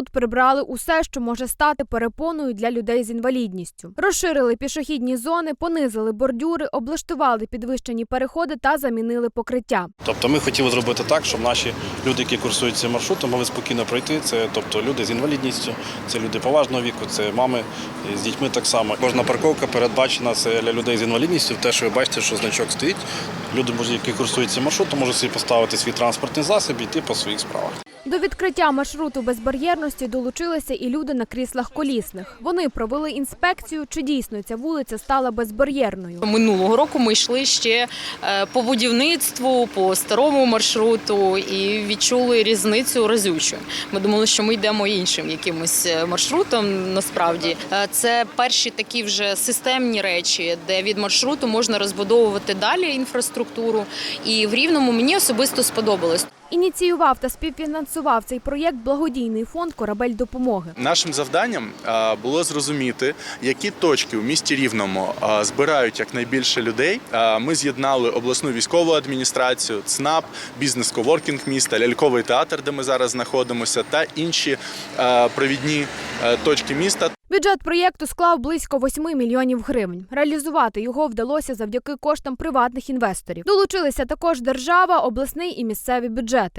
Тут прибрали усе, що може стати перепоною для людей з інвалідністю. Розширили пішохідні зони, понизили бордюри, облаштували підвищені переходи та замінили покриття. Тобто ми хотіли зробити так, щоб наші люди, які курсуються цим маршрутом, могли спокійно пройти. Це тобто люди з інвалідністю, це люди поважного віку, це мами з дітьми так само. Кожна парковка передбачена це для людей з інвалідністю. Те, що ви бачите, що значок стоїть. Люди, які курсуються цим маршрутом, можуть собі поставити свій транспортний засіб і йти по своїх справах. До відкриття маршруту безбар'єрності долучилися і люди на кріслах колісних. Вони провели інспекцію, чи дійсно ця вулиця стала безбар'єрною. Минулого року ми йшли ще е, по будівництву, по старому маршруту і відчули різницю разючу. Ми думали, що ми йдемо іншим якимось е, маршрутом. Насправді Е, це перші такі вже системні речі, де від маршруту можна розбудовувати далі інфраструктуру. І в рівному мені особисто сподобалось. Ініціював та співфінансував цей проєкт благодійний фонд Корабель допомоги. Нашим завданням було зрозуміти, які точки у місті Рівному збирають якнайбільше людей. Ми з'єднали обласну військову адміністрацію, ЦНАП, бізнес-коворкінг міста, ляльковий театр, де ми зараз знаходимося, та інші провідні точки міста. Бюджет проєкту склав близько 8 мільйонів гривень. Реалізувати його вдалося завдяки коштам приватних інвесторів. Долучилися також держава, обласний і місцеві бюджети.